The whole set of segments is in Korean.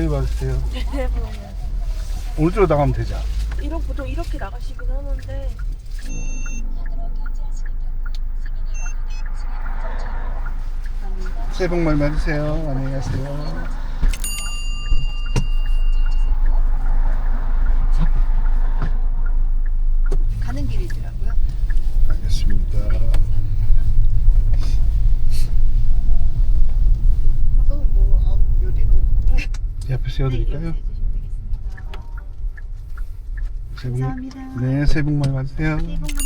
많이 받으세요. 네, 뭐 오른쪽으로 나가면 되죠. 이런 보통 이렇게 나가시긴 하는데 새해 복 많이 받으세요. 안녕히 가세요. 가는 길이더라고요. 알겠습니다. 하도 뭐 아무 요리로 이 앞에 세워드릴까요? 새해 복, 감사합니다. 네, 새해 복 많이 받으세요. 새해 복 많이 받으세요.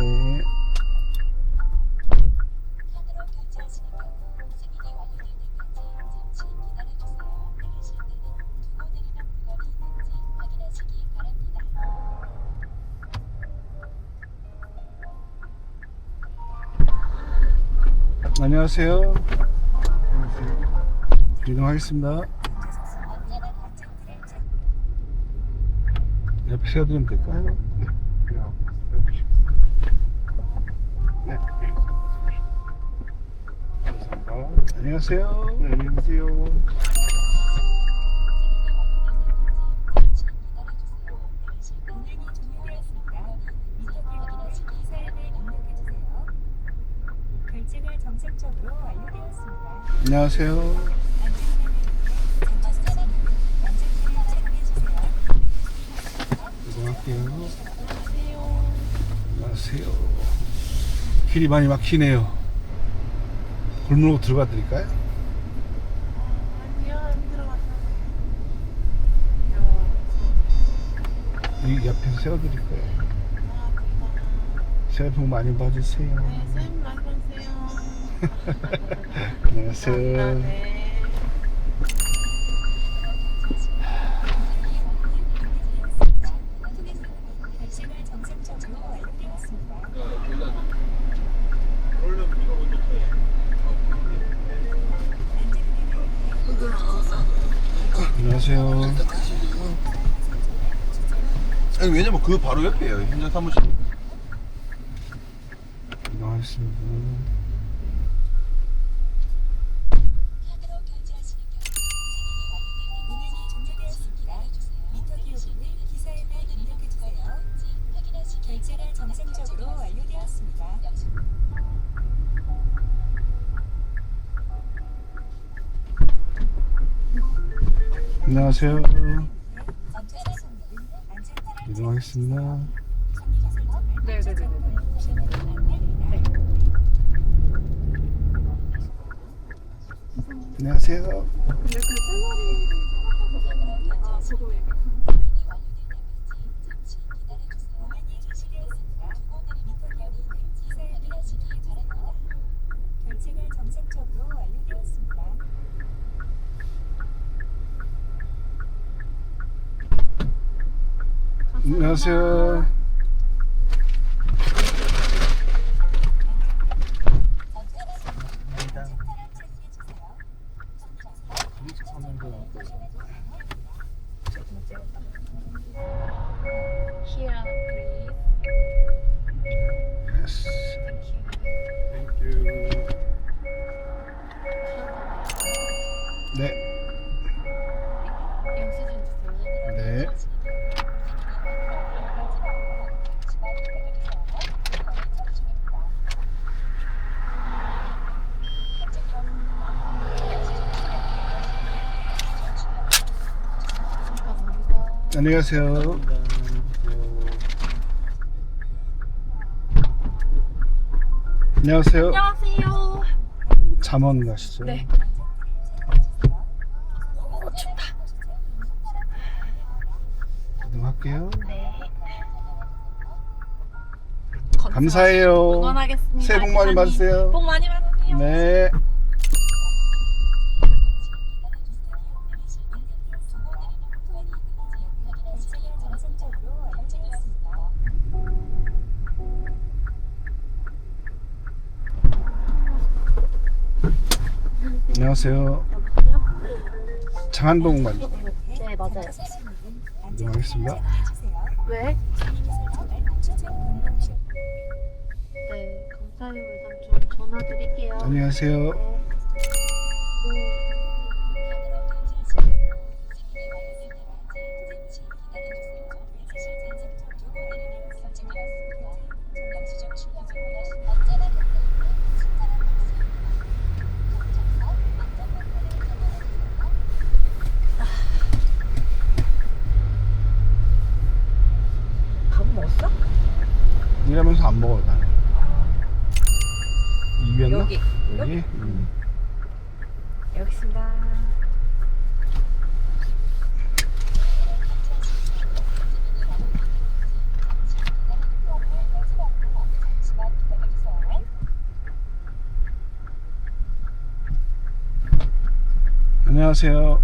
네. 안녕하세요. 이동하겠습니다. 옆에 세워드리면 될까요? 네. 감사합니다. 안녕하세요. 네, 안녕하세요. 안녕하세요. 길이 많이 막히네요. 골목으로 들어가 드릴까요? 아니요 안 들어갔어요. 이 옆에서 세워드릴 거예요. 새해 복 많이 받으세요. 네, 쌤 많이 받으세요. 안녕하세요. 감사합니다. 네. 안녕하세요. 아니 왜냐면 그 바로 옆이에요 현장 사무실 안녕하세요. 이동하겠습니다. 네네네. 안녕하세요. 운행이 실시되었습니다. 미터 기호분을 기사에게 입력해주시기 바랍니다. 결제가 정상적으로 완료되었습니다. 안녕하세요. 안녕하세요. 안녕하세요. 안녕하세요. 잠원 가시죠? 네. 이동할게요. 네. 감사해요. 응원하겠습니다. 새해 복 많이. 받으세요. 복 많이 받으세요. 네. 안녕하세요. 장한동 맞죠? 네, 맞아요. 이동하겠습니다. 왜? 네, 감사해요. 전화 드릴게요. 안녕하세요. 여기서 안 먹어요 나는 2였나? 여기. 여기? 여기? 음. 여기 있습니다. 안녕하세요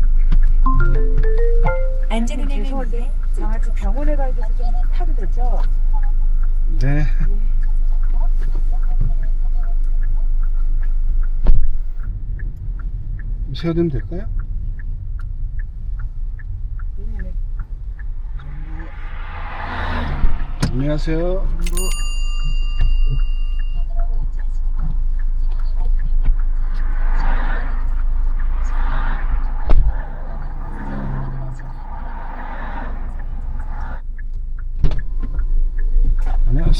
안전운행을 위해 정확히 병원에 가야 돼서 좀 타도 되죠? 네. 세워드리면 될까요? 네. 안녕하세요.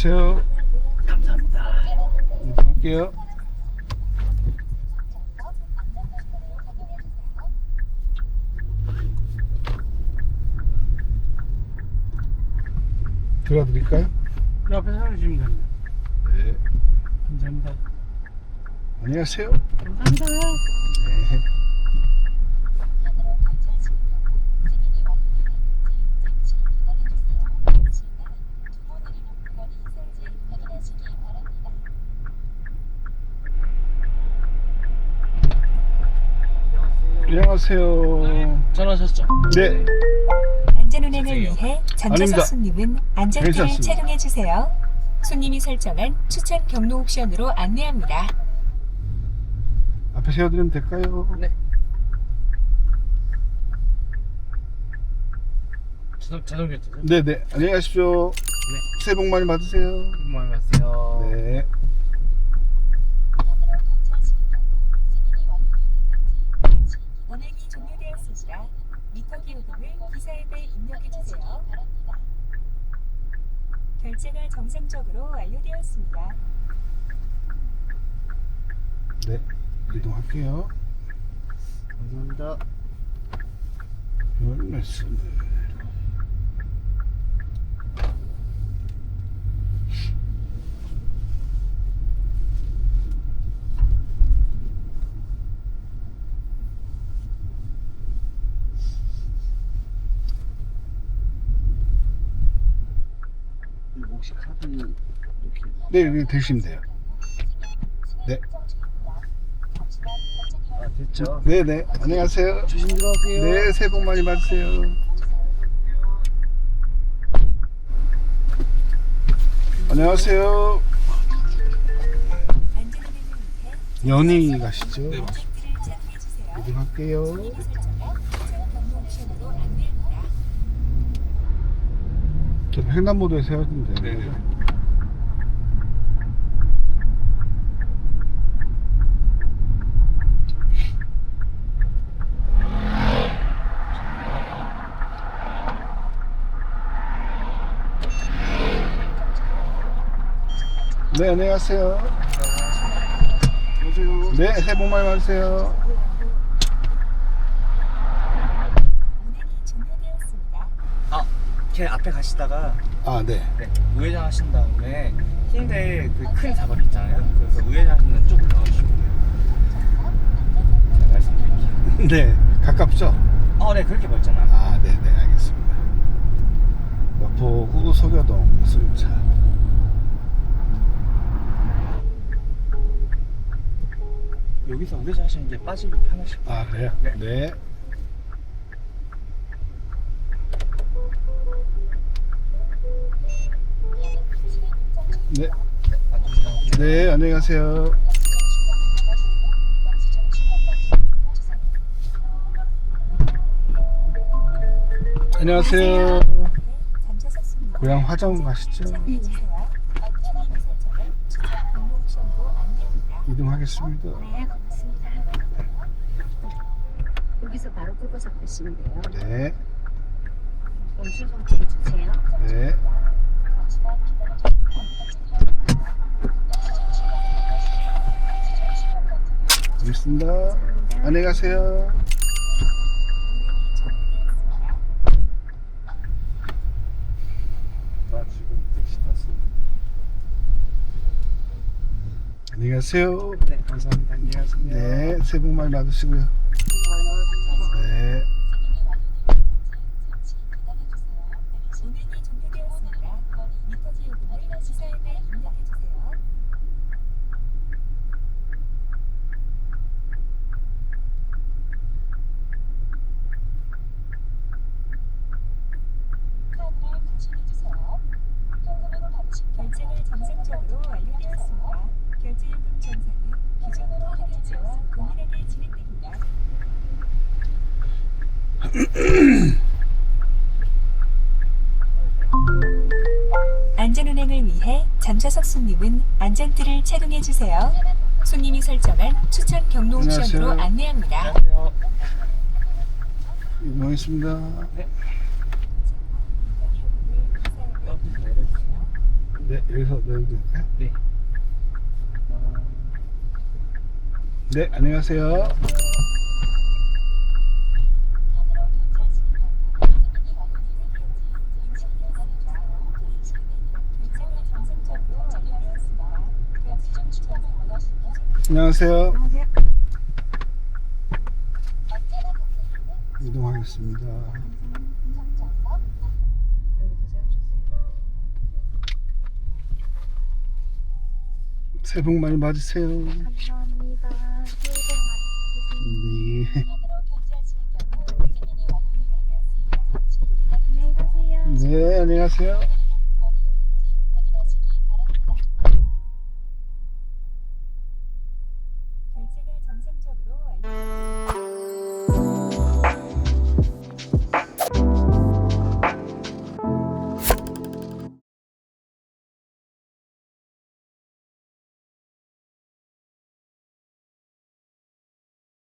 안녕하세요. 감사합니다. 갈게요. 들어가 드릴까요? 옆에 서주시면 됩니다. 네. 감사합니다. 안녕하세요. 감사합니다. 네. 안녕하세요. 전화하셨죠? 네. 안전운행을 죄송해요. 위해 아닙니다. 전좌석 손님은 안전띠를 괜찮습니다. 착용해 주세요. 손님이 설정한 추천 경로 옵션으로 안내합니다. 앞에 세워드리면 될까요? 네. 자동 자동 교체죠? 네네. 안녕히 가십시오. 네. 새해 복 많이 받으세요. 고마워요. 왔어요. 네. 운행이 종료되었습니다. 미터 기호등을 기사 앱에 입력해 주세요. 결제가 정상적으로 완료되었습니다. 네. 이동할게요. 감사합니다. 별 말씀을. 혹시 카드 이렇게 네, 여기 드시면 돼요. 네. 아, 됐죠? 네 네. 안녕하세요. 조심 들어가세요. 네, 새해 복 많이 받으세요. 안녕하세요. 연희 가시죠. 네, 주세요. 이동할게요. 저 횡단보도에 돼요. 네네. 네, 안녕하세요. 오세요. 네, 새해 복 많이 받으세요. 운행이 종료되었습니다. 아, 걔 앞에 가시다가 아, 네. 네, 우회전 하신 다음에 홍대 그 큰 사거리 있잖아요. 그래서 우회전하시는 쭉 올라가시면 돼요. 제가 말씀드릴게요. 네, 가깝죠? 어, 네, 그렇게 멀잖아. 아, 네, 네, 알겠습니다. 마포구 소교동 승차. 여기서 우회전 하시는 게 빠지기 편하실 거예요. 아, 그래요? 네. 네. 네, 네, 안녕히 가세요. 안녕하세요. 고향 화정 가시죠? 이동하겠습니다. 네, 고맙습니다. 여기서 바로 끄고서 가시면 돼요. 네, 영수증 좀 주세요. 네. 알겠습니다. 안녕히 가세요. 나 지금 택시 탔어. 안녕히 안녕하세요. 네, 감사합니다. 안녕하세요. 네, 새해 복 많이 받으시고요. 네. 운행이 종료되었습니다. 미터지 요금을 지사앱에 입력해주세요. 결제가 정상적으로 완료되었습니다. 결제 요금 정산은 기존 카드 결제와 동일하게 진행됩니다. 안전운행을 위해 잠좌석 손님은 안전띠를 착용해 주세요. 손님이 설정한 추천 경로 옵션으로 안녕하세요. 안내합니다. 안녕하세요. 이동하겠습니다. 서비스 내려주세요. 네, 여기서 내려도 될까요? 네. 네, 안녕하세요. 안녕하세요. 안녕하세요. 이동하겠습니다. 새해 복 많이 받으세요. 감사합니다. 새해 복 많이 받으세요. 네. 안녕히. 네, 안녕하세요.